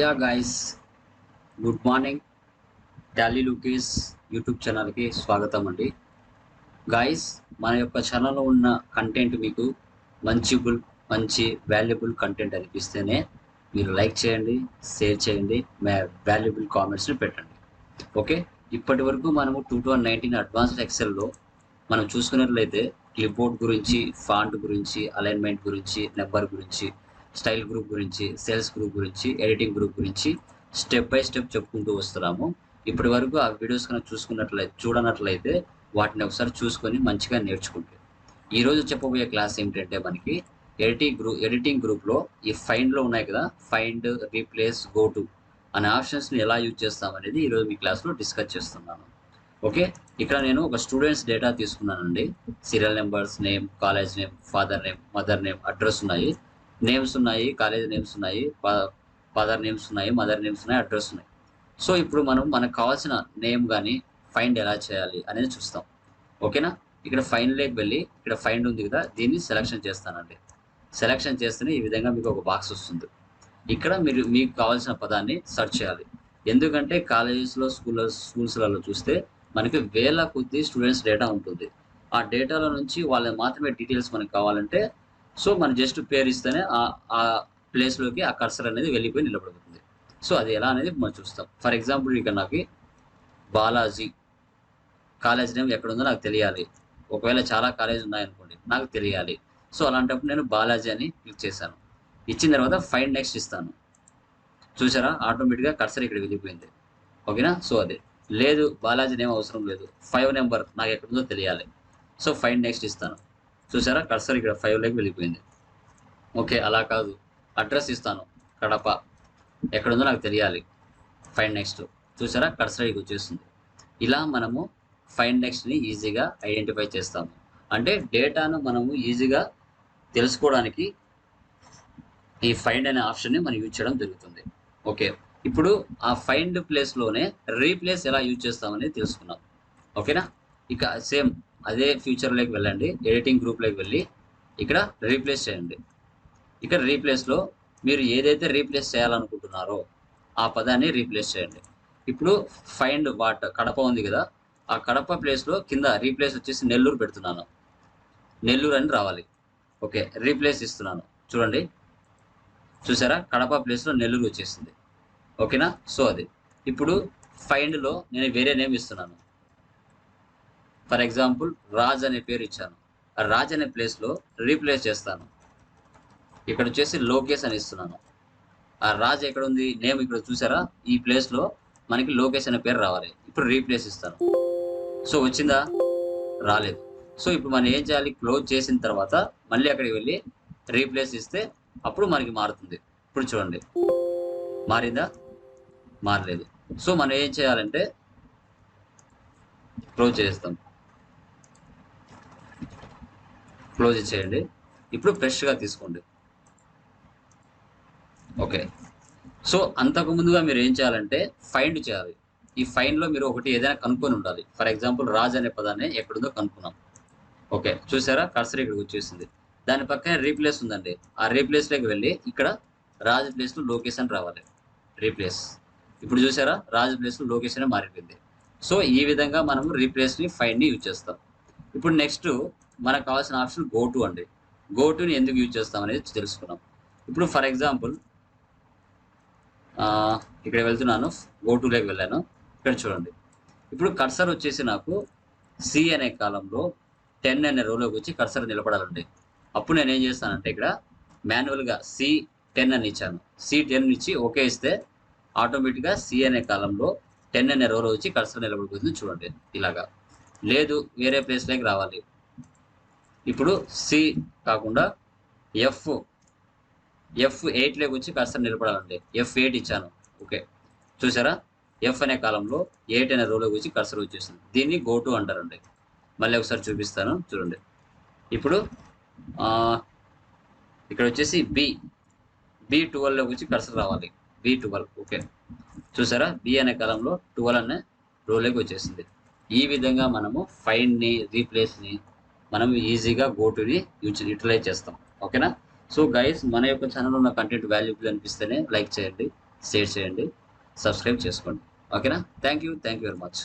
Yeah guys good morning టాలీ లూకీస్ YouTube ఛానల్కి స్వాగతం అండి. గాయస్ మన యొక్క ఛానల్లో ఉన్న కంటెంట్ మీకు మంచిబుల్ మంచి వాల్యుబుల్ కంటెంట్ అనిపిస్తేనే మీరు లైక్ చేయండి షేర్ చేయండి వాల్యుబుల్ కామెంట్స్ని పెట్టండి. ఓకే ఇప్పటి వరకు మనము టూ థౌజండ్ నైన్టీన్ అడ్వాన్స్డ్ ఎక్సెల్లో మనం చూసుకున్నట్లయితే క్లిప్ బోర్డ్ గురించి ఫాంట్ గురించి అలైన్మెంట్ గురించి నెంబర్ గురించి స్టైల్ గ్రూప్ గురించి సేల్స్ గ్రూప్ గురించి ఎడిటింగ్ గ్రూప్ గురించి స్టెప్ బై స్టెప్ చెప్పుకుంటూ వస్తున్నాము. ఇప్పటి వరకు ఆ వీడియోస్ కనుక చూసుకున్నట్లయితే చూడనట్లయితే వాటిని ఒకసారి చూసుకొని మంచిగా నేర్చుకుంటే. ఈరోజు చెప్పబోయే క్లాస్ ఏమిటంటే మనకి ఎడిటింగ్ గ్రూప్ ఎడిటింగ్ గ్రూప్లో ఈ ఫైండ్లో ఉన్నాయి కదా ఫైండ్ రీప్లేస్ గో టు అనే ఆప్షన్స్ని ఎలా యూజ్ చేస్తాం అనేది ఈరోజు మీ క్లాస్లో డిస్కస్ చేస్తున్నాను. ఓకే? ఇక్కడ నేను ఒక స్టూడెంట్స్ డేటా తీసుకున్నానండి. Serial numbers name college name father name mother name address ఉన్నాయి. నేమ్స్ ఉన్నాయి కాలేజ్ నేమ్స్ ఉన్నాయి ఫాదర్ నేమ్స్ ఉన్నాయి మదర్ నేమ్స్ ఉన్నాయి అడ్రస్ ఉన్నాయి. సో ఇప్పుడు మనం మనకు కావాల్సిన నేమ్ కానీ ఫైండ్ ఎలా చేయాలి అనేది చూస్తాం. ఓకేనా? ఇక్కడ ఫైండ్లోకి వెళ్ళి ఇక్కడ ఫైండ్ ఉంది కదా దీన్ని సెలెక్షన్ చేస్తానండి. సెలెక్షన్ చేస్తేనే ఈ విధంగా మీకు ఒక బాక్స్ వస్తుంది. ఇక్కడ మీరు మీకు కావాల్సిన పదాన్ని సెర్చ్ చేయాలి. ఎందుకంటే కాలేజెస్లో స్కూల్లో స్కూల్స్లలో చూస్తే మనకి వేల కొద్ది స్టూడెంట్స్ డేటా ఉంటుంది. ఆ డేటాలో నుంచి వాళ్ళ మాత్రమే డీటెయిల్స్ మనకు కావాలంటే సో మనం జస్ట్ పేరు ఇస్తేనే ఆ ఆ ప్లేస్లోకి ఆ కర్సర్ అనేది వెళ్ళిపోయి నిలబడుతుంది సో అది ఎలా అనేది మనం చూస్తాం. ఫర్ ఎగ్జాంపుల్ ఇక్కడ నాకు బాలాజీ కాలేజ్ నేమ్ ఎక్కడ ఉందో నాకు తెలియాలి. ఒకవేళ చాలా కాలేజ్ ఉన్నాయనుకోండి నాకు తెలియాలి. సో అలాంటప్పుడు నేను బాలాజీ అని క్లిక్ చేశాను. ఇచ్చిన తర్వాత ఫైండ్ నెక్స్ట్ ఇస్తాను. చూసారా? ఆటోమేటిక్గా కర్సర్ ఇక్కడ వెళ్ళిపోయింది. ఓకేనా సో అదే. లేదు బాలాజీ నేమ్ అవసరం లేదు. ఫైవ్ నెంబర్ నాకు ఎక్కడుందో తెలియాలి. సో ఫైండ్ నెక్స్ట్ ఇస్తాను. చూసారా కర్సర్ ఇక్కడ ఫైవ్లోకి వెళ్ళిపోయింది. ఓకే అలా కాదు. అడ్రస్ ఇస్తాను. కడప. ఎక్కడుందో నాకు తెలియాలి. ఫైండ్ నెక్స్ట్ చూసారా కర్సర్ ఇక్కడికి వచ్చేస్తుంది. ఇలా మనము ఫైండ్ నెక్స్ట్ని ఈజీగా ఐడెంటిఫై చేస్తాము. అంటే డేటాను మనము ఈజీగా తెలుసుకోవడానికి ఈ ఫైండ్ అనే ఆప్షన్ని మనం యూజ్ చేయడం జరుగుతుంది. ఓకే ఇప్పుడు ఆ ఫైండ్ ప్లేస్లోనే రీప్లేస్ ఎలా యూజ్ చేస్తామనేది తెలుసుకున్నాం ఓకేనా? ఇక సేమ్ అదే ఫ్యూచర్లోకి వెళ్ళండి ఎడిటింగ్ గ్రూప్లోకి వెళ్ళి ఇక్కడ రీప్లేస్ చేయండి. ఇక్కడ రీప్లేస్లో మీరు ఏదైతే రీప్లేస్ చేయాలనుకుంటున్నారో ఆ పదాన్ని రీప్లేస్ చేయండి. ఇప్పుడు ఫైండ్ వాట్ కడప ఉంది కదా ఆ కడప ప్లేస్లో కింద రీప్లేస్ వచ్చేసి నెల్లూరు పెడుతున్నాను. నెల్లూరు అని రావాలి. ఓకే రీప్లేస్ ఇస్తున్నాను. చూడండి. చూసారా? కడప ప్లేస్లో నెల్లూరు వచ్చేసింది. ఓకేనా? సో అది. ఇప్పుడు ఫైండ్లో నేను వేరే నేమ్ ఇస్తున్నాను. ఫర్ ఎగ్జాంపుల్ రాజ్ అనే పేరు ఇచ్చాను. ఆ రాజ్ అనే ప్లేస్లో రీప్లేస్ చేస్తాను. ఇక్కడ వచ్చేసి లోకేష్ అని ఇస్తున్నాను. ఆ రాజ్ ఎక్కడ ఉంది నేమ్ ఇక్కడ చూసారా? ఈ ప్లేస్లో మనకి లోకేష్ అనే పేరు రావాలి. ఇప్పుడు రీప్లేస్ ఇస్తాను. సో వచ్చిందా? రాలేదు. సో ఇప్పుడు మనం ఏం చేయాలి? క్లోజ్ చేసిన తర్వాత మళ్ళీ అక్కడికి వెళ్ళి రీప్లేస్ ఇస్తే అప్పుడు మనకి మారుతుంది. ఇప్పుడు చూడండి. మారిందా? మారలేదు. సో మనం ఏం చేయాలంటే క్లోజ్ చేస్తాం క్లోజ్ చేయండి. ఇప్పుడు ఫ్రెష్గా తీసుకోండి. ఓకే. సో అంతకు ముందుగా మీరు ఏం చేయాలంటే ఫైండ్ చేయాలి. ఈ ఫైన్లో మీరు ఒకటి ఏదైనా కనుక్కొని ఉండాలి. ఫర్ ఎగ్జాంపుల్ రాజ్ అనే పదాన్ని ఎక్కడుందో కనుక్కున్నాం. ఓకే. చూసారా? కర్సర్ ఇక్కడికి వచ్చేసింది. దాని పక్కన రీప్లేస్ ఉందండి. ఆ రీప్లేస్లోకి వెళ్ళి ఇక్కడ రాజ్ ప్లేస్లో లొకేషన్ రావాలి. రీప్లేస్. ఇప్పుడు చూసారా? రాజ్ ప్లేస్లో లొకేషన్ మారిపోయింది. సో ఈ విధంగా మనము రీప్లేస్ని ఫైండ్ని యూజ్ చేస్తాం. ఇప్పుడు నెక్స్ట్ మనకు కావాల్సిన ఆప్షన్ గో టు అండి. గో టుని ఎందుకు యూజ్ చేస్తాం అనేది తెలుసుకున్నాం. ఇప్పుడు ఫర్ ఎగ్జాంపుల్ ఇక్కడ వెళ్తున్నాను. గో టులోకి వెళ్ళాను. ఇక్కడ చూడండి. ఇప్పుడు కర్సర్ వచ్చేసి నాకు సి అనే కాలంలో టెన్ అనే రోలోకి వచ్చి కర్సర్ నిలబడాలండి. అప్పుడు నేను ఏం చేస్తానంటే ఇక్కడ మాన్యువల్గా సి టెన్ అని ఇచ్చాను. సి టెన్ ఇచ్చి ఓకే ఇస్తే ఆటోమేటిక్గా సి అనే కాలంలో టెన్ అనే రోలో వచ్చి కర్సర్ నిలబడిపోతుంది చూడండి. ఇలాగా. లేదు వేరే ప్లేస్లోకి రావాలి. ఇప్పుడు సి కాకుండా ఎఫ్ ఎఫ్ ఎయిట్లోకి వచ్చి కాస్త నిలబడాలండి. ఎఫ్ ఎయిట్ ఇచ్చాను. ఓకే చూసారా? ఎఫ్ అనే కాలంలో ఎయిట్ అనే రోలోకి వచ్చి కర్సర్ వచ్చేసింది దీన్ని గో టు అంటారండి. మళ్ళీ ఒకసారి చూపిస్తాను. చూడండి. ఇప్పుడు ఇక్కడ వచ్చేసి బి బి ట్వెల్వ్లోకి వచ్చి కర్సర్ రావాలి. బి ట్వెల్వ్ ఓకే చూసారా? బి అనే కాలంలో ట్వెల్వ్ అనే రోలోకి వచ్చేసింది. ఈ విధంగా మనము ఫైండ్ని రీప్లేస్ని మనం ఈజీగా గోటుని యూజ్ యూటిలైజ్ చేస్తాం. ఓకేనా సో గైస్ మన యొక్క ఛానల్ ఉన్న కంటెంట్ వాల్యూబుల్ అనిపిస్తేనే లైక్ చేయండి షేర్ చేయండి సబ్స్క్రైబ్ చేసుకోండి. ఓకేనా thank you thank you very much